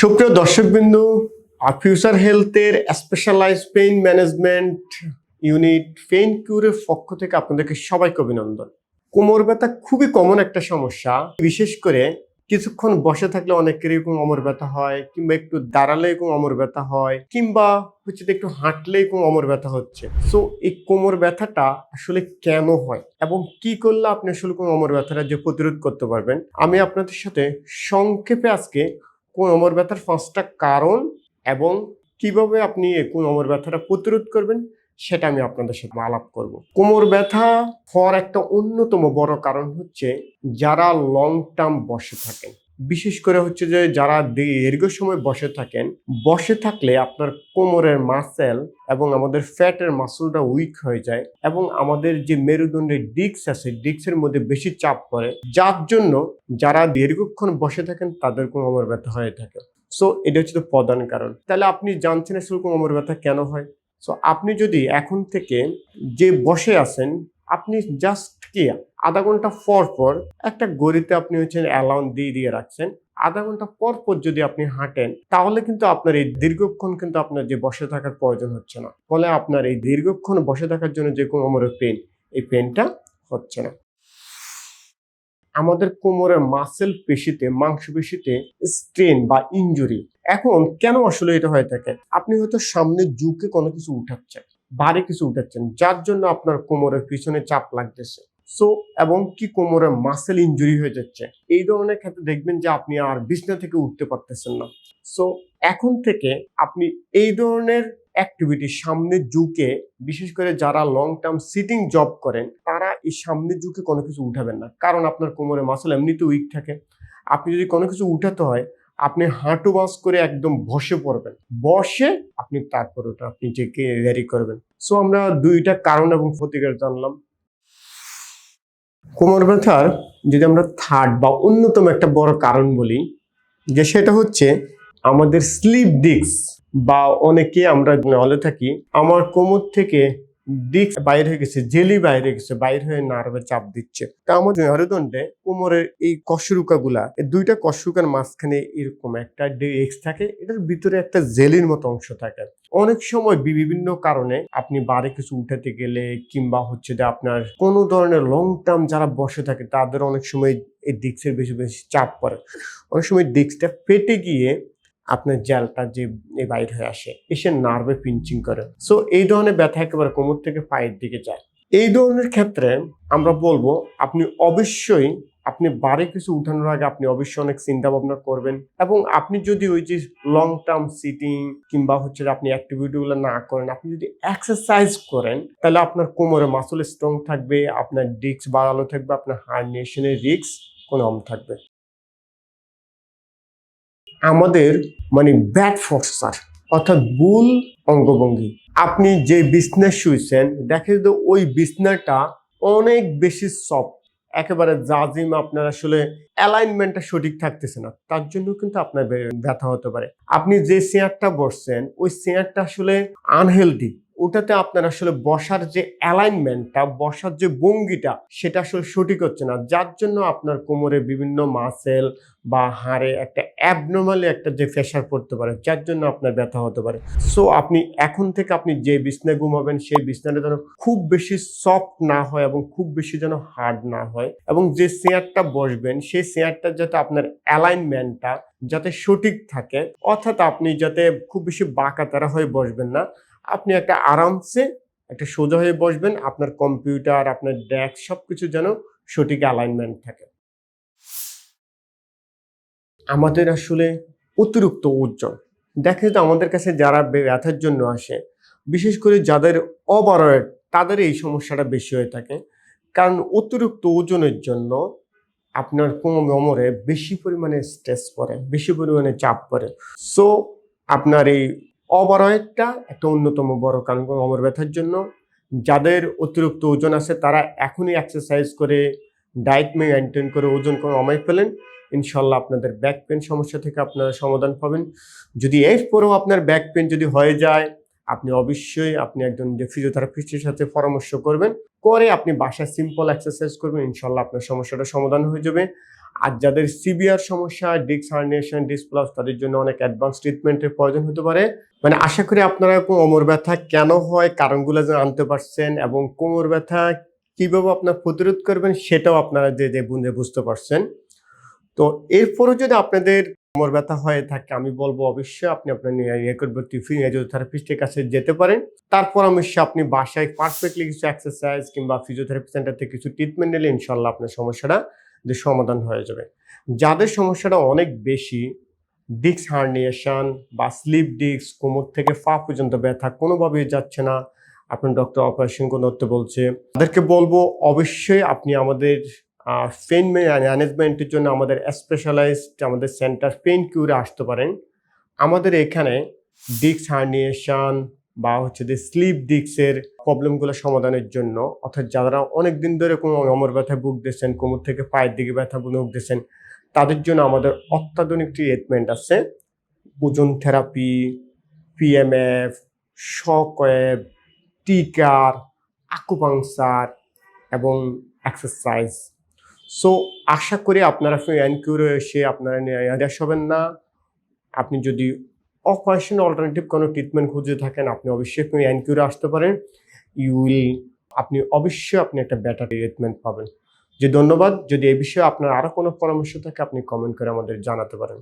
সুপ্রিয় দর্শকবিন্দু ফিউচার হেলথের specialise pain management unit pain কিউরের পক্ষ থেকে আপনাদেরকে সবাইকে অভিনন্দন। কোমর ব্যথা খুবই কমন একটা সমস্যা। বিশেষ করে কিছুক্ষণ বসে থাকলে অনেকের এরকম অমর ব্যথা হয়, কিংবা একটু দাঁড়ালে এরকম অমর ব্যথা হয়, কিংবা হচ্ছে একটু হাঁটলে এরকম অমর ব্যথা হচ্ছে। সো এই কোমর ব্যথাটা আসলে কেন হয় এবং কি করলে আপনি আসলে কোন অমর ব্যথাটা যে প্রতিরোধ করতে পারবেন? আমি আপনাদের সাথে সংক্ষেপে আজকে কোন অমর ব্যথার পাঁচটা কারণ এবং কীভাবে আপনি কোন অমর ব্যথাটা প্রতিরোধ করবেন, সেটা আমি আপনাদের সাথে আলাপ করব। কোমর ব্যথা হওয়ার একটা অন্যতম বড় কারণ হচ্ছে যারা লং টার্ম বসে থাকেন। বিশেষ করে হচ্ছে যে যারা দীর্ঘ সময় বসে থাকেন, বসে থাকলে আপনার কোমরের মাসেল এবং আমাদের ফ্যাটের মাসলটা উইক হয়ে যায় এবং আমাদের যে মেরুদণ্ডের ডিস্ক আছে ডিস্কের মধ্যে বেশি চাপ পড়ে। যার জন্য যারা দীর্ঘক্ষণ বসে থাকেন, তাদের কোমর ব্যথা হয়ে থাকে। সো এটা হচ্ছে প্রধান কারণ। তাহলে আপনি জানছেন আসলে কোমর ব্যথা কেন হয়? সো আপনি যদি এখন থেকে যে বসে আছেন, আপনি জাস্ট কি আধা ঘণ্টা পর পর একটা গড়িতে আপনি হচ্ছে অ্যালাউন দিয়ে দিয়ে রাখছেন। আধা ঘণ্টা পর পর যদি আপনি হাঁটেন, তাহলে কিন্তু আপনার এই দীর্ঘক্ষণ কিন্তু আপনার যে বসে থাকার প্রয়োজন হচ্ছে না। ফলে আপনার এই দীর্ঘক্ষণ বসে থাকার জন্য যে কোমরের পেন এই পেনটা হচ্ছে না। আমাদের কোমরের মাসেল পেশিতে, মাংসপেশিতে স্ট্রেন বা ইনজুরি এখন কেন আসলে এটা হয়ে থাকে? আপনি হয়তো সামনে ঝুঁকে কোনো কিছু উঠাচ্ছেন, ভারী কিছু উঠাচ্ছেন, যার জন্য আপনার কোমরের পিছনে চাপ লাগতেছে। সো এবং কি কোমরের মাসেল ইনজুরি হয়ে যাচ্ছে। এই ধরনের ক্ষেত্রে দেখবেন যে আপনি আর বিছনা থেকে উঠতে পারতেছেন না। সো এখন থেকে আপনি এই ধরনের অ্যাক্টিভিটি সামনে ঝুঁকে, বিশেষ করে যারা লং টার্ম সিটিং জব করেন, তারা এই সামনে ঝুঁকে কোনো কিছু উঠাবেন না। কারণ আপনার কোমরে মাসল এমনিতে উইক থাকে। আপনি যদি কোনো কিছু উঠাতে হয়, আপনি হাঁটু বাস করে একদম বসে পড়বেন। বসে আপনি তারপর ওটা আপনি যে রেডি করবেন। সো আমরা দুইটা কারণ এবং প্রতিকার জানলাম। কোমর ব্যথার যদি আমরা থার্ড বা অন্যতম একটা বড় কারণ বলি, যে সেটা হচ্ছে আমাদের স্লিপ ডিস্ক বা অনেকে আমরা বলে থাকি, আমার কোমর থেকে ডিস্ক বাইরে হয়ে গেছে, জেলি বাইরে গেছে, বাইরে হয়ে নার্ভে চাপ দিচ্ছে। তা আমাদের মেরুদণ্ডে কোমরের এই কশরুকা গুলা দুইটা কশরুকার মাঝখানে এরকম একটা ডিস্ক থাকে, এটার ভিতরে একটা জেলির মতো অংশ থাকে। অনেক সময় বিভিন্ন কারণে আপনি বারে কিছু উঠাতে গেলে কিংবা হচ্ছে যে আপনার কোনো ধরনের লং টার্ম যারা বসে থাকে, তাদের অনেক সময় এই ডিস্কের বেশি বেশি চাপ পড়ে। অনেক সময় ডিস্কটা ফেটে গিয়ে আপনার জেলটা যে বাইর হয়ে আসে, এসে নার্ভে পিঞ্চিং করে। সো এই ধরনের ব্যথা একেবারে কোমর থেকে পায়ের দিকে যায়। এই ধরনের ক্ষেত্রে আমরা বলব, আপনি অবশ্যই আপনি বারে কিছু উঠানোর আগে আপনি অবশ্যই অনেক চিন্তা ভাবনা করবেন এবং আপনি যদি ওই যে লং টার্ম সিটিং কিংবা হচ্ছে আপনি অ্যাক্টিভিটিগুলো না করেন, আপনি যদি এক্সারসাইজ করেন, তাহলে আপনার কোমরে মাসল স্ট্রং থাকবে, আপনার ডিস্ক বাড়ালো থাকবে, আপনার হার্নিয়েশনের রিস্ক কম থাকবে। আমাদের মানে ব্যাড ফোর্সার অর্থাৎ ভুল অঙ্গভঙ্গি। আপনি যে বিছনায় শুয়েছেন দেখে যে ওই বিছনাটা অনেক বেশি সফট একেবারে জাজিম আপনার আসলে অ্যালাইনমেন্টটা সঠিক থাকতেছে না। তার জন্য কিন্তু আপনার ব্যথা হতে পারে। আপনি যে চেয়ারটা বসছেন, ওই চেয়ারটা আসলে আনহেলদি ওটাতে আপনার আসলে বসার যে অ্যালাইনমেন্টটা বসার যে ভঙ্গিটা, সেটা আসলে সঠিক হচ্ছে না। যার জন্য আপনার কোমরে বিভিন্ন মাসেল বা হাড়ে একটা অ্যাবনর্মালি একটা যে প্রেশার পড়তে পারে, যার জন্য আপনার ব্যথা হতে পারে। সো আপনি এখন থেকে আপনি যে বিছনায় ঘুমাবেন, সেই বিছনাটা যেন খুব বেশি সফট না হয় এবং খুব বেশি যেন হার্ড না হয় এবং যে চেয়ারটা বসবেন, সেই চেয়ারটা যাতে আপনার অ্যালাইনমেন্টটা যাতে সঠিক থাকে, অর্থাৎ আপনি যাতে খুব বেশি বাঁকাতারা হয়ে বসবেন না, আপনি একটা আরামসে একটা সোজা হয়ে বসবেন, আপনার কম্পিউটার আপনার ডেস্ক সবকিছু যেন সঠিক অ্যালাইনমেন্ট থাকে। আমাদের আসলে অতিরিক্ত ওজন দেখে যে আমাদের কাছে যারা ব্যথার জন্য আসে, বিশেষ করে যাদের ওভারওয়েট তাদের এই সমস্যাটা বেশি হয়ে থাকে। কারণ অতিরিক্ত ওজনের জন্য আপনার কোমরে বেশি পরিমাণে স্ট্রেস পড়ে, বেশি পরিমাণে চাপ পড়ে। সো আপনার এই ওভারওয়েটটা একটা অন্যতম বড় কারণ কোমর ব্যথার জন্য। যাদের অতিরিক্ত ওজন আছে, তারা এখনই এক্সারসাইজ করে ডায়েট মেনটেন করে ওজন কমাই ফেলেন। ইনশাল্লাহ আপনাদের ব্যাক পেন সমস্যা থেকে আপনারা সমাধান পাবেন। যদি এরপরেও আপনার ব্যাক পেন যদি হয়ে যায়, আপনি অবশ্যই আপনি একজন যে ফিজিওথেরাপিস্টের সাথে পরামর্শ করবেন। করে আপনি বাসায় সিম্পল এক্সারসাইজ করবেন ইনশাল্লাহ আপনার সমস্যাটা সমাধান হয়ে যাবে। আর যাদের সিভিয়ার সমস্যা ডিস্ক হার্নিয়েশন ডিসপ্লাস তাদের জন্য অনেক অ্যাডভান্স ট্রিটমেন্টের প্রয়োজন হতে পারে। মানে আশা করি আপনারা কোমর ব্যথা কেন হয়, কারণগুলো জানতে পারছেন এবং কোমর ব্যথা কীভাবে আপনার প্রতিরোধ করবেন সেটাও আপনারা যে যে বুঝে বুঝতে পারছেন। তো এরপরও যদি আপনাদের কোমর ব্যথা হয়ে থাকে, আমি বলব অবশ্যই আপনি আপনার নিকটবর্তী ফিজিওথেরাপিস্টের কাছে যেতে পারেন। তার পরামর্শে আপনি বাসায় পারফেক্টলি কিছু এক্সারসাইজ কিংবা ফিজিওথেরাপি সেন্টার থেকে কিছু ট্রিটমেন্ট নিলে ইনশাল্লাহ আপনার সমস্যাটা যে সমাধান হয়ে যাবে। যাদের সমস্যাটা অনেক বেশি ডিস্ক হার্নিয়েশন বা স্লিপ ডিস্ক কোমর থেকে পা পর্যন্ত ব্যথা কোনোভাবেই যাচ্ছে না আপনার ডক্টর অপারেশন করতে বলছে? তাদেরকে বলব, অবশ্যই আপনি আমাদের পেন ম্যানেজমেন্টের জন্য আমাদের স্পেশালাইজড আমাদের সেন্টার পেন কিউরে আসতে পারেন। আমাদের এখানে ডিস্ক হার্নিয়েশন বা হচ্ছে যে স্লিপ ডিস্কের প্রবলেমগুলো সমাধানের জন্য, অর্থাৎ যারা অনেক দিন ধরে কোনো অমর ব্যথা ভুগতেছেন, কোমর থেকে পায়ের দিকে ব্যথা ভুগতেছেন, তাদের জন্য আমাদের অত্যাধুনিক ট্রিটমেন্ট আছে। ওজন থেরাপি পিএমএফ শকওয়েভ টিকার আকুপাংসার এবং এক্সারসাইজ। সো, আশা করি আপনারা এনকিউরে এসে আপনারা নিরাশ হবেন না। আপনি যদি অপারেশন অল্টারনেটিভ কোনো ট্রিটমেন্ট খুঁজে থাকেন, আপনি অবশ্যই আপনি এনকিউরে আসতে পারেন। ইউ উইল, আপনি অবশ্যই আপনি একটা বেটার ট্রিটমেন্ট পাবেন। যে ধন্যবাদ। যদি এই বিষয়ে আপনার আরও কোনো পরামর্শ থাকে, আপনি কমেন্ট করে আমাদের জানাতে পারেন।